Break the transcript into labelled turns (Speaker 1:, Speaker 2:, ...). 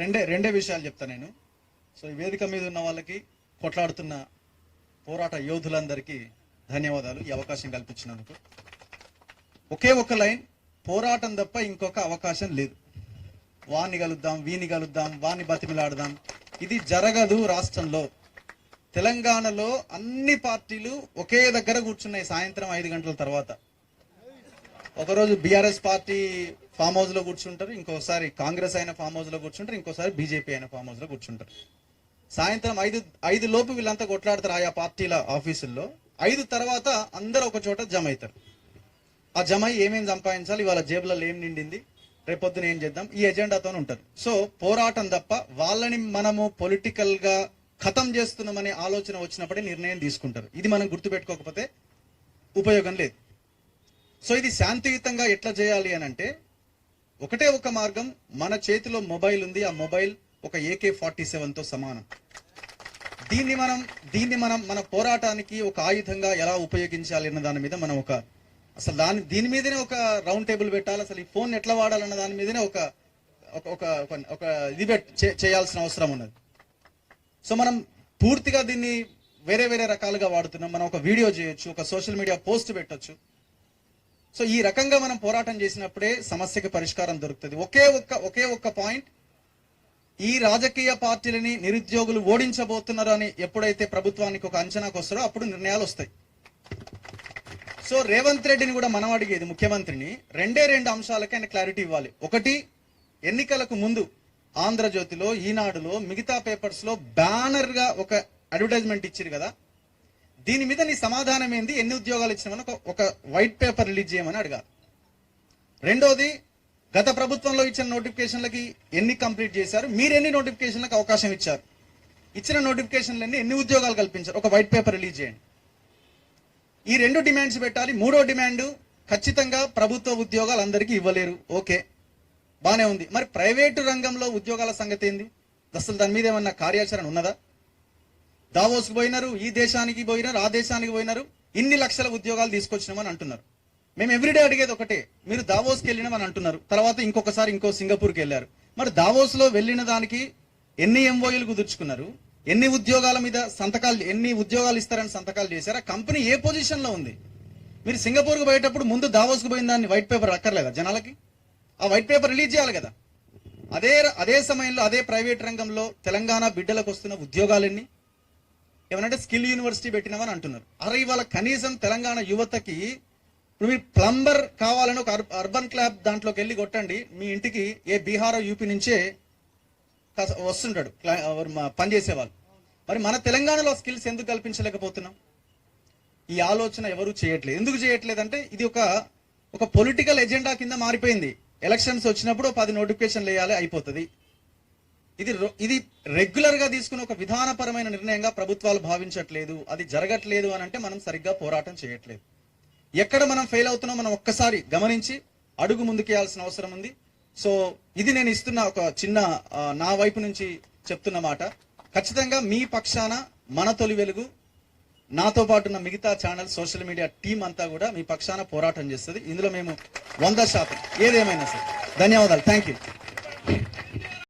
Speaker 1: రెండే రెండే విషయాలు చెప్తాను నేను. సో ఈ వేదిక మీద ఉన్న వాళ్ళకి కొట్లాడుతున్న పోరాట యోధులందరికీ ధన్యవాదాలు. ఈ అవకాశం కల్పించినందుకు. ఒకే ఒక లైన్ పోరాటం తప్ప ఇంకొక అవకాశం లేదు. వాణ్ణి కలుద్దాం వీని కలుద్దాం వాణ్ణి బతిమిలాడదాం. ఇది జరగదు రాష్ట్రంలో. తెలంగాణలో అన్ని పార్టీలు ఒకే దగ్గర కూర్చున్నాయి సాయంత్రం ఐదు గంటల తర్వాత. ఒకరోజు బీఆర్ఎస్ పార్టీ ఫామ్ హౌస్లో కూర్చుంటారు ఇంకోసారి కాంగ్రెస్ అయిన ఫామ్ హౌస్లో కూర్చుంటారు ఇంకోసారి బీజేపీ అయిన ఫామ్ హౌస్లో కూర్చుంటారు. సాయంత్రం ఐదు ఐదు లోపు వీళ్ళంతా కొట్లాడతారు ఆయా పార్టీల ఆఫీసుల్లో. ఐదు తర్వాత అందరూ ఒక చోట జమ అవుతారు. ఆ జమ ఏమేమి సంపాదించాలి ఇవాళ జేబులలో ఏం నిండింది రేపొద్దున ఏం చేద్దాం ఈ ఎజెండాతో ఉంటారు సో పోరాటం తప్ప వాళ్ళని మనము పొలిటికల్గా ఖతం చేస్తున్నామనే ఆలోచన వచ్చినప్పుడే నిర్ణయం తీసుకుంటారు. ఇది మనం గుర్తుపెట్టుకోకపోతే ఉపయోగం లేదు. సో ఇది శాంతియుతంగా ఎట్లా చేయాలి అని అంటే ఒకటే ఒక మార్గం మన చేతిలో మొబైల్ ఉంది ఆ మొబైల్ ఒక ఏకే ఫార్టీ సెవెన్తో సమానం. దీన్ని మనం దీన్ని మనం మన పోరాటానికి ఒక ఆయుధంగా ఎలా ఉపయోగించాలి అన్న దాని మీద మనం ఒక అసలు దాని దీని మీదనే ఒక రౌండ్ టేబుల్ పెట్టాలి అసలు ఈ ఫోన్ ఎట్లా వాడాలన్న దాని మీదనే ఒక ఒక ఒక ఇది చేయాల్సిన అవసరం ఉన్నది. సో మనం పూర్తిగా దీన్ని వేరే వేరే రకాలుగా వాడుతున్నాం. మనం ఒక వీడియో చేయొచ్చు ఒక సోషల్ మీడియా పోస్ట్ పెట్టొచ్చు. సో ఈ రకంగా మనం పోరాటం చేసినప్పుడే సమస్యకి పరిష్కారం దొరుకుతుంది. ఒకే ఒక్క ఒకే ఒక్క పాయింట్ ఈ రాజకీయ పార్టీలని నిరుద్యోగులు ఓడించబోతున్నారు అని ఎప్పుడైతే ప్రభుత్వానికి ఒక అంచనాకు వస్తారో అప్పుడు నిర్ణయాలు వస్తాయి. సో రేవంత్ రెడ్డిని కూడా మనం అడిగేది ముఖ్యమంత్రిని రెండే రెండు అంశాలకి ఆయన క్లారిటీ ఇవ్వాలి. ఒకటి ఎన్నికలకు ముందు ఆంధ్రజ్యోతిలో ఈనాడులో మిగతా పేపర్స్లో బ్యానర్గా ఒక అడ్వర్టైజ్మెంట్ ఇచ్చారు కదా దీని మీద నీ సమాధానం ఏంది? ఎన్ని ఉద్యోగాలు ఇచ్చినామని ఒక వైట్ పేపర్ రిలీజ్ చేయమని అడగాలి రెండోది గత ప్రభుత్వంలో ఇచ్చిన నోటిఫికేషన్లకి ఎన్ని కంప్లీట్ చేశారు? మీరు ఎన్ని నోటిఫికేషన్లకు అవకాశం ఇచ్చారు? ఇచ్చిన నోటిఫికేషన్లన్నీ ఎన్ని ఉద్యోగాలు కల్పించారు? ఒక వైట్ పేపర్ రిలీజ్ చేయండి. ఈ రెండు డిమాండ్స్ పెట్టాలి. మూడో డిమాండ్ ఖచ్చితంగా ప్రభుత్వ ఉద్యోగాలు అందరికీ ఇవ్వలేరు. ఓకే. బాగానే ఉంది. మరి ప్రైవేటు రంగంలో ఉద్యోగాల సంగతి ఏంది? అసలు దాని మీద ఏమన్నా కార్యాచరణ ఉన్నదా? దావోస్కి పోయినారు ఈ దేశానికి పోయినారు ఆ దేశానికి పోయినారు ఇన్ని లక్షల ఉద్యోగాలు తీసుకొచ్చినామని అంటున్నారు. మేము ఎవ్రీడే అడిగేది ఒకటే మీరు దావోస్కి వెళ్ళినామని అంటున్నారు. తర్వాత ఇంకొకసారి ఇంకో సింగపూర్కి వెళ్ళారు. మరి దావోస్లో వెళ్ళిన దానికి ఎన్ని ఎంఓయూలు కుదుర్చుకున్నారు? ఎన్ని ఉద్యోగాల మీద సంతకాలు ఎన్ని ఉద్యోగాలు ఇస్తారని సంతకాలు చేశారు? ఆ కంపెనీ ఏ పొజిషన్లో ఉంది? మీరు సింగపూర్కి పోయేటప్పుడు ముందు దావోస్కి పోయిన దాన్ని వైట్ పేపర్ అక్కర్లేదా జనాలకి? ఆ వైట్ పేపర్ రిలీజ్ చేయాలి కదా. అదే అదే సమయంలో అదే ప్రైవేట్ రంగంలో తెలంగాణ బిడ్డలకు వస్తున్న ఉద్యోగాలన్నీ? ఏమనంటే స్కిల్ యూనివర్సిటీ పెట్టినామని అంటున్నారు. అరే ఇవాళ కనీసం తెలంగాణ యువతకి ఇప్పుడు మీరు ప్లంబర్ కావాలని ఒక అర్బన్ క్లాబ్ దాంట్లోకి వెళ్ళి కొట్టండి. మీ ఇంటికి ఏ బీహార్ యూపీ నుంచే వస్తుంటాడు క్లా- పని చేసేవాళ్ళు మరి మన తెలంగాణలో స్కిల్స్ ఎందుకు కల్పించలేకపోతున్నాం? ఈ ఆలోచన ఎవరు చేయట్లేదు. ఎందుకు చేయట్లేదంటే ఇది ఒక ఒక పొలిటికల్ ఎజెండా కింద మారిపోయింది. ఎలక్షన్స్ వచ్చినప్పుడు పది నోటిఫికేషన్లు వేయాలి అయిపోతుంది. ఇది ఇది రెగ్యులర్గా తీసుకున్న ఒక విధానపరమైన నిర్ణయంగా ప్రభుత్వాలు భావించట్లేదు. అది జరగట్లేదు అని అంటే మనం సరిగ్గా పోరాటం చేయట్లేదు. ఎక్కడ మనం ఫెయిల్ అవుతున్నాం మనం ఒక్కసారి గమనించి అడుగు ముందుకేయాల్సిన అవసరం ఉంది. సో ఇది నేను ఇస్తున్న ఒక చిన్న నా వైపు నుంచి చెప్తున్న మాట. ఖచ్చితంగా మీ పక్షాన మన తొలి వెలుగు నాతో పాటు ఉన్న మిగతా ఛానల్ సోషల్ మీడియా టీం అంతా కూడా మీ పక్షాన పోరాటం చేస్తుంది. ఇందులో మేము వంద శాతం. ఏదేమైనా సరే. ధన్యవాదాలు. Thank you